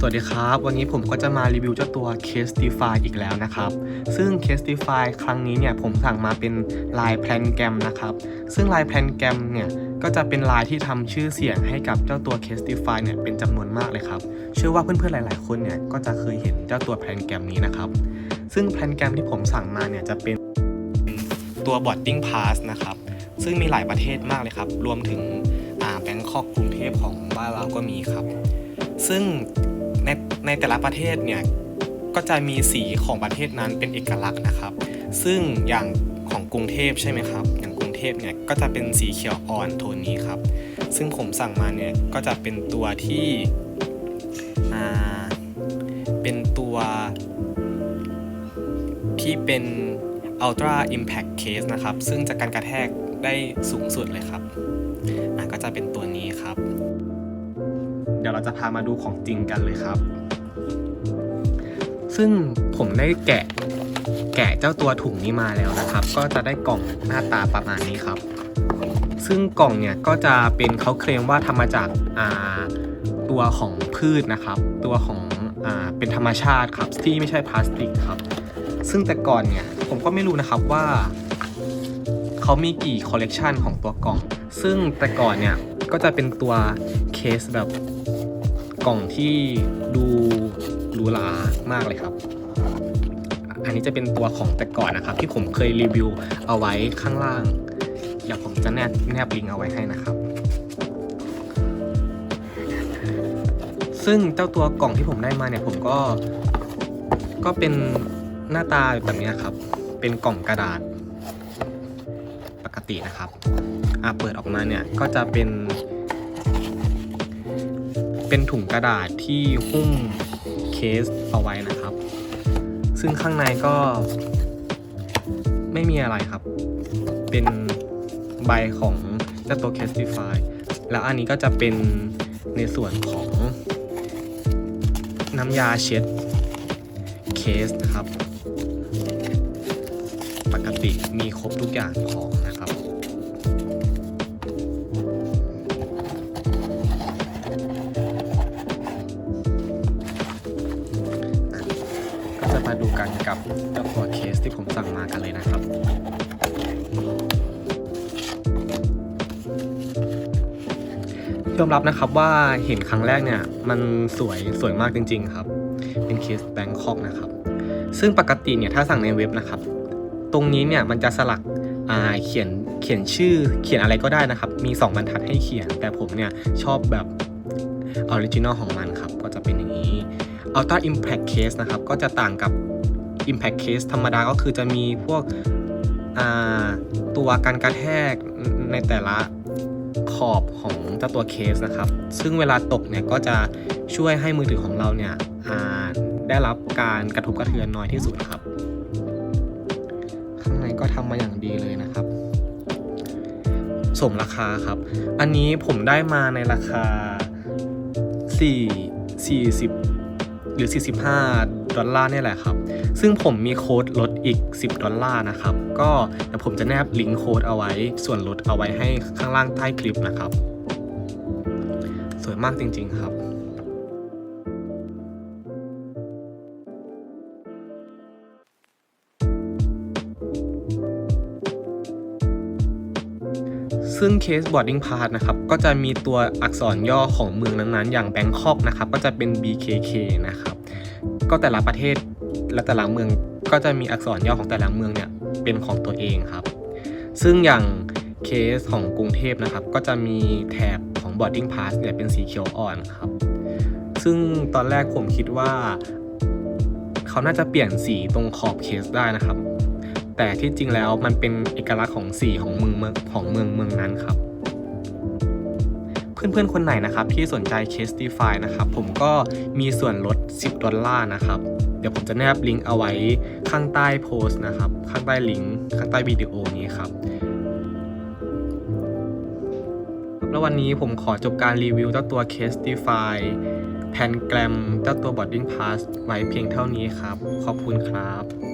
สวัสดีครับ วันนี้ผมก็จะมารีวิวเจ้าตัว Castify อีกแล้วนะครับ ซึ่ง Castify ครั้งนี้เนี่ยผมสั่งมาเป็นลายแพลนแกรมนะครับ ซึ่งลายแพลนแกรมเนี่ยก็จะเป็นลายที่ทำชื่อเสียงให้กับเจ้าตัว Castify เนี่ยเป็นจำนวนมากเลยครับ เชื่อว่าเพื่อนๆหลายๆ คนเนี่ยก็จะเคยเห็นเจ้าตัวแพลนแกรมนี้นะครับ ซึ่งแพลนแกรมที่ผมสั่งมาเนี่ยจะเป็นตัว boarding pass นะครับ ซึ่งมีหลายประเทศมากเลยครับ รวมถึงแบงคอกกรุงเทพของบ้านเราก็มีครับ ซึ่ง ในในแต่ละประเทศเนี่ยก็จะมีสีของประเทศนั้นเป็นเอกลักษณ์นะครับ ซึ่งอย่างของกรุงเทพใช่ไหมครับ อย่างกรุงเทพเนี่ยก็จะเป็นสีเขียวอ่อนโทนนี้ครับ ซึ่งผมสั่งมาเนี่ยก็จะเป็นตัวที่เป็นตัว ที่เป็น Ultra Impact Case นะครับ ซึ่งจะการกระแทกได้สูงสุดเลยครับก็จะเป็นตัวนี้ครับ ดี๋ยวเราจะพามาดูของจริงกันเลยครับ ซึ่งผมได้แกะแกะเจ้าตัวถุงนี้มาแล้วนะครับ ก็จะได้กล่องหน้าตาประมาณนี้ครับ ซึ่งกล่องเนี่ยก็จะเป็นเขาเคลมว่าทำมาจากาตัวของพืชนะครับ ตัวของอเป็นธรรมชาติครับที่ไม่ใช่พลาสติกครับ ซึ่งแต่ก่อนเนี่ยผมก็ไม่รู้นะครับว่าเขามีกี่คอลเลกชันของตัวกล่อง ซึ่งแต่ก่อนเนี่ยก็จะเป็นตัวเคสแบบ กล่องที่ดูหรูหรามากเลยครับ อันนี้จะเป็นตัวของแต่ก่อนนะครับ ที่ผมเคยรีวิวเอาไว้ข้างล่างเดี๋ยวผมจะแนบแนบลิงก์เอาไว้ให้นะครับ ซึ่งเจ้าตัวกล่องที่ผมได้มาเนี่ยผมก็ ก็เป็นหน้าตาแบบนี้ครับ เป็นกล่องกระดาษปกตินะครับอ่าเปิดออกมาเนี่ยก็จะเป็น เป็นถุงกระดาษที่หุ้มเคสเอาไว้นะครับ ซึ่งข้างในก็ไม่มีอะไรครับ เป็นใบของเจ้าตัว Castify แล้วอันนี้ก็จะเป็นในส่วนของน้ำยาเช็ดเคสนะครับ ปกติมีครบทุกอย่างของนะ มาดูกันกับเจ้าตัวเคสที่ผมสั่งมากันเลยนะครับยอมรับนะครับว่าเห็นครั้งแรกเนี่ยมันสวยสวยมากจริง ๆ ครับ เป็นเคสแบงคอกนะครับ ซึ่งปกติเนี่ยถ้าสั่งในเว็บนะครับ ตรงนี้เนี่ยมันจะสลักอ่าเขียนเขียนชื่อเขียนอะไรก็ได้นะครับ มี 2 บรรทัดให้เขียน แต่ผมเนี่ยชอบแบบออริจินอลของมันครับ ก็จะเป็นอย่างนี้ Ultra Impact Case นะครับ ก็จะต่างกับ Impact Case ธรรมดาก็คือจะมีพวกตัวการกระแทกในแต่ละขอบของเจ้าตัวเคสนะครับ ซึ่งเวลาตกเนี่ยก็จะช่วยให้มือถือของเราเนี่ยได้รับการกระทบกระเทือนน้อยที่สุดครับ ข้างในก็ทำมาอย่างดีเลยนะครับ สมราคาครับ อันนี้ผมได้มาในราคา 4 40 หรือ 45 ดอลลาร์นี่แหละครับ ซึ่งผมมีโค้ดลดอีก 10 ดอลลาร์นะครับ ก็เดี๋ยวผมจะแนบลิงก์โค้ดเอาไว้ ส่วนลดเอาไว้ให้ข้างล่างใต้คลิปนะครับ สวยมากจริง ๆ ครับ ซึ่งเคส boarding pass นะครับก็จะมีตัวอักษรย่อของเมืองนั้นๆ อย่างแบงคอกนะครับก็จะเป็น BKK นะครับก็แต่ละประเทศและแต่ละเมืองก็จะมีอักษรย่อของแต่ละเมืองเนี่ยเป็นของตัวเองครับ ซึ่งอย่างเคสของกรุงเทพนะครับ ก็จะมีแถบของ boarding pass เนี่ยเป็นสีเขียวอ่อนครับ ซึ่งตอนแรกผมคิดว่า เขาน่าจะเปลี่ยนสีตรงขอบเคสได้นะครับ แต่ที่จริงแล้วมันเป็นเอกลักษณ์ของสีของเมืองเมืองของเมืองเมืองนั้นครับ เพื่อนๆคนไหนนะครับที่สนใจ Castify นะครับผมก็มีส่วนลด 10 ดอลลาร์นะครับเดี๋ยวผมจะแนบลิงก์เอาไว้ข้างใต้โพสต์นะครับ ข้างใต้ลิงก์ข้างใต้วิดีโอนี้ครับแล้ววันนี้ผมขอจบการรีวิวเจ้าตัว Castify แพนแกรมเจ้าตัว Boarding Pass ไว้เพียงเท่านี้ครับ ขอบคุณครับ